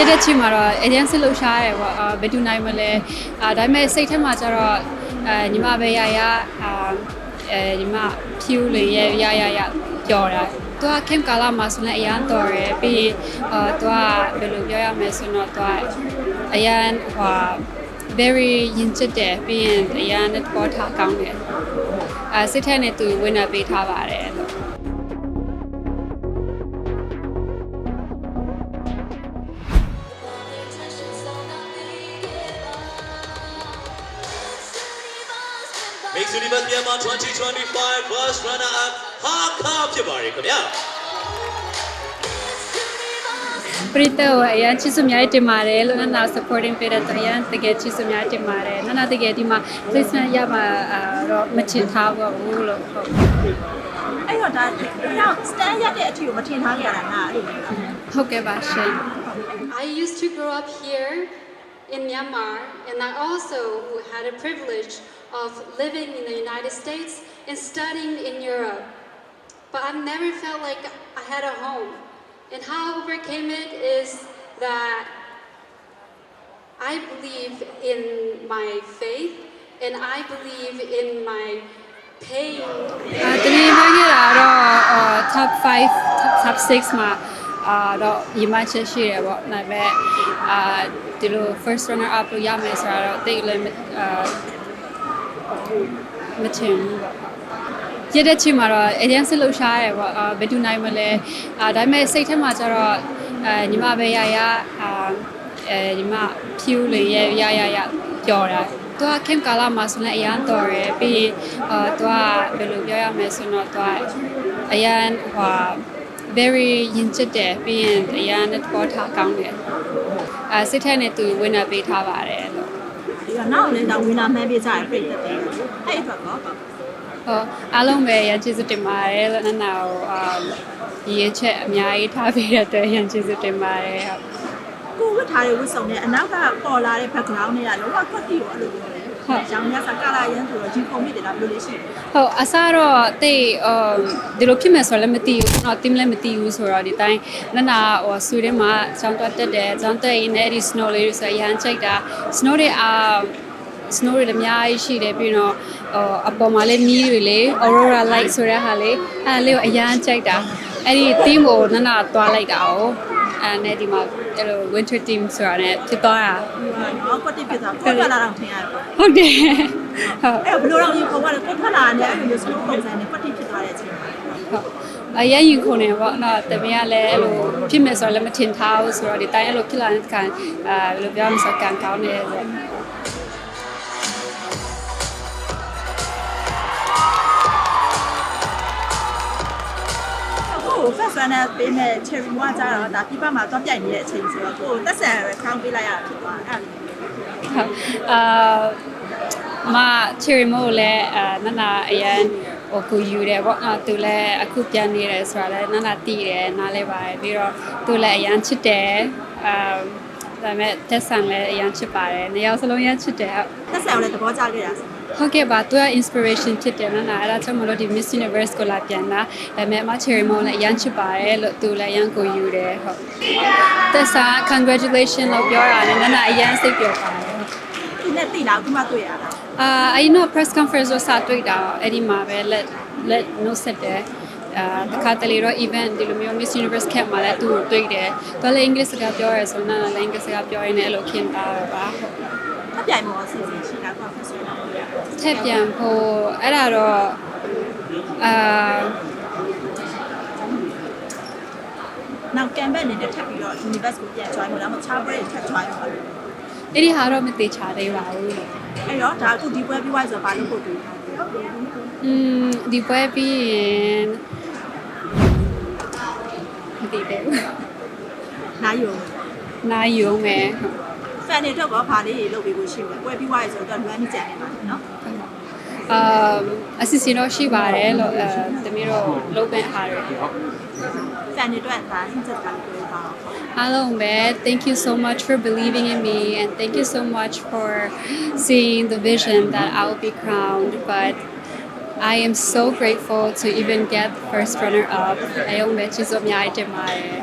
ရတဲ့ချိန်မှာတော့အရင်စစ်လှုပ်ရှားရတယ်ပေါ့အာဘယ်သူနိုင်မလဲအာဒါပေမဲ့စိတ်ထဲမှာကျတော့အဲညီမပဲရရအာအဲညီမဖြူလေးရရရရပျော်တာသူကခင်ကာလာမှာဆိုလည်းအရန်တော်ရယ်ပြီးရင်အာသူကဘယ်လိုပြောရမလဲဆိုတော့သူကအရန်ဟို very ရင်ကျစ်တယ်ပြီးရင်အရန်နဲ့ပေါ်ထားကောင်းတယ်အဲစစ်ထဲနဲ့သူဝင်နေပေးထားပါတယ် လို့ Mix Universe Myanmar 2025 First Runner Up ဟာခါဖြစ်ပါတယ်ခင်ဗျာ ပရိသတ်ကိုအရင်ချစ်စွများတင်ပါတယ်လို့နနာ supporting ပေးတဲ့အတွက်အရင်တကယ်ချစ်စွများတင်ပါတယ်နနာတကယ်ဒီမှာ placement ရမှာအာတော့မချင်ထားပါဘူးလို့ဟုတ် အဲ့တော့ဒါတော့ stand ရတဲ့အထီကိုမထင်ထားကြရတာငါအဲ့လိုမျိုး ဟုတ်ကဲ့ပါရှင် I used to grow up here in Myanmar and I also had a privilege of living in the United States and studying in Europe but I've never felt like I had a home and how I overcame it is that I believe in my faith and I believe in my pain. အာတနေ့ပိုင်းခဲ့တာတော့အာ top 5 top, top 6မှာအာတော့ညီမချက်ရှိတယ်ပေါ့ဒါပေမဲ့အာဒီလို first runner up လို့ရမယ်ဆိုတော့တိတ်လည်းမအာ မချင်ဘူးပေါ့ရတဲ့ချိန်မှာတော့အရင်စစ်လှုပ်ရှားရတယ်ပေါ့အာဘယ်သူနိုင်မလဲအာဒါပေမဲ့စိတ်ထဲမှာကျတော့အဲညီမပဲရရအာအဲညီမဖြူလေးရရရရပျော်တာသူကခင်ကာလာမှာဆိုလည်းအရန်တော်ရယ်ပြီးရင်အာသူကဘယ်လိုပြောရမလဲဆိုတော့သူကအရန်ဟို very ရင်ကျစ်တယ်ပြီးရင်အရန်နဲ့ပေါ်ထားကောင်းတယ်အဲစစ်ထဲနဲ့သူဝင်နေပေးထားပါတယ် လို့ဒီကနောက်လည်းတော့ဝင်လာမှန်းပြကြရပြည့်တဲ့တယ်အဲ့အတွက်ကောဟောအားလုံးပဲရန်ကျေးဇူးတင်ပါတယ်လို့နနာကိုအာဒီရချက်အများကြီးထားပေးတဲ့အတွက်ရန်ကျေးဇူးတင်ပါတယ်ဟုတ်ကိုဝတ်ထားတဲ့ဝတ်စုံနဲ့အနောက်ကပေါ်လာတဲ့ background တွေကလုံးဝကွက်တီကိုအဲ့လိုပြောတယ် ဟုတ်ရောင်မြတ်စာကာလာရန်ဆိုတော့ဒီကုန်မိတယ်လားဘယ်လိုလဲရှိဟုတ်အစတော့တိတ်အဒီလိုဖြစ်မယ်ဆိုတော့လည်းမသိဘူးတော့တင်းလည်းမသိဘူးဆိုတော့ဒီတိုင်းနနာဟိုဆွေထဲမှာကျောင်းတွက်တက်တယ်ကျောင်းတက်ရင်းနဲ့ဒီ snow လေးတွေဆိုရန်ချိတ်တာ snow တွေအာ snow တွေလည်းအများကြီးရှိတယ်ပြီးတော့အပေါ်မှာလည်းမီးတွေလေ aurora light ဆိုတဲ့ဟာလေအဲလေးကိုအရန်ချိုက်တာအဲ့ဒီ theme ကိုနနာသွားလိုက်တာ哦 အဲ့နဲ့ဒီမှာအဲ့လို winter theme ဆိုတာနဲ့ဖြစ်သွားတာနော်ကွက်တီဖြစ်သွားကိုထွက်လာတော့ထင်ရတယ်ဟုတ်တယ်ဟုတ်အဲ့ဘယ်လိုတော့ယူခေါ်ရတယ်ကိုထွက်လာတယ်အဲ့လိုမျိုးစလုံးပုံစံနဲ့ကွက်တီဖြစ်သွားတဲ့အချိန်မှာဟုတ်အရင်ရင်ခုန်နေပေါ့နော်တမီးကလည်းအဲ့လိုဖြစ်မယ်ဆိုတော့လည်းမထင်ထားဘူးဆိုတော့ဒီတိုင်းအဲ့လိုဖြစ်လာတဲ့ခါအာဘယ်လိုပြောမလဲဆိုတော့ကံကောင်းတယ်ဆိုကို first runner ပေးမဲ့ cherry မွားကြတော့ဒါပြပမှာတော့ပြိုင်နေတဲ့အချိန်ဆိုတော့ကိုတက်ဆန်ရယ် crown ပေးလိုက်ရတာဖြစ်သွားအဲ့ဒါဟုတ်အာမ cherry mo လည်းအာနနာအရင်ဟိုကိုယူတယ်ပေါ့နော်သူလည်းအခုပြန်နေတယ်ဆိုတာလည်းနနာတည်တယ်နားလဲပါတယ်ပြီးတော့သူလည်းအရင်ချစ်တယ်အာဒါပေမဲ့တက်ဆန်လည်းအရင်ချစ်ပါတယ်နှစ်ယောက်စလုံးရမ်းချစ်တယ်ဟုတ်တက် ဆန်ကိုလည်းသဘောကျခဲ့တာဆိုဟုတ်ကဲ့ပါသူက inspiration ဖြစ်တယ်နော်နာအဲ့ဒါကြောင့်မလို့ဒီ Miss Universe ကိုလာပြန်တာဒါပေမဲ့အမ Cherry Mo လည်းအရန်ချစ်ပါတယ်လို့သူလည်းအရန်ကိုယူတယ်ဟုတ်သက်စာ congratulation လို့ပြောတာနဲ့နာနာအရန်စိတ်ပျော်ပါတယ်ဟုတ်သူနဲ့တိလာအခုမှတွေ့ရတာအာအဲ့တော့ press conference ကိုစတွေ့တာအဲ့ဒီမှာပဲ let let no set တယ်အာတခါတလေတော့ event ဒီလိုမျိုး Miss Universe camp မှာလည်းသူ့ကိုတွေ့တယ်သူလည်းအင်္ဂလိပ်စကားပြောရဲဆိုတော့နာနာလည်းအင်္ဂလိပ်စကားပြောရင်းနဲ့အဲ့လိုခင်တာပါဟု တ်ထပ်ပြိုင်မောအစီအစဉ်ရှိတာကွာ first runner ကိုရထက်ပြန်ဖို့အဲ့ဒါတော့အာနောက်ကမ်ဘက်အနေနဲ့ထပ်ပြီးတော့ universe ကိုပြန် join လို့လားမချားပွဲထပ် join ပါလို့အဲ့ဒီဟာတော့မသေးချာသေးပါဘူးအဲ့တော့ဒါအခုဒီပွဲပြီးသွားဆိုတော့ဘာလို့ပို့တူอืมဒီပွဲပြီးရင်မသေးသေးဘူးနားယူနိုင်ရုံပဲ fan တွေ တော့ဘာလေးတွေလုပ်ပေးဖို့ရှိတယ်ပွဲပြီးသွားဆိုတော့လွမ်းကြံနေပါနော် အာအစီအစဉ်တော့ရှိပါတယ်လို့အဲတမီးတို့လုပ်တဲ့ဟာတွေ fan တွေအတွက်ဒါဟင်းချက်ပါလို့ပြောပါတော့ အားလုံးပဲ thank you so much for believing in me and thank you so much for seeing the vision that I'll be crowned but I am so grateful to even get first runner up အယုံပဲချစ်စမြားတင်ပါတယ်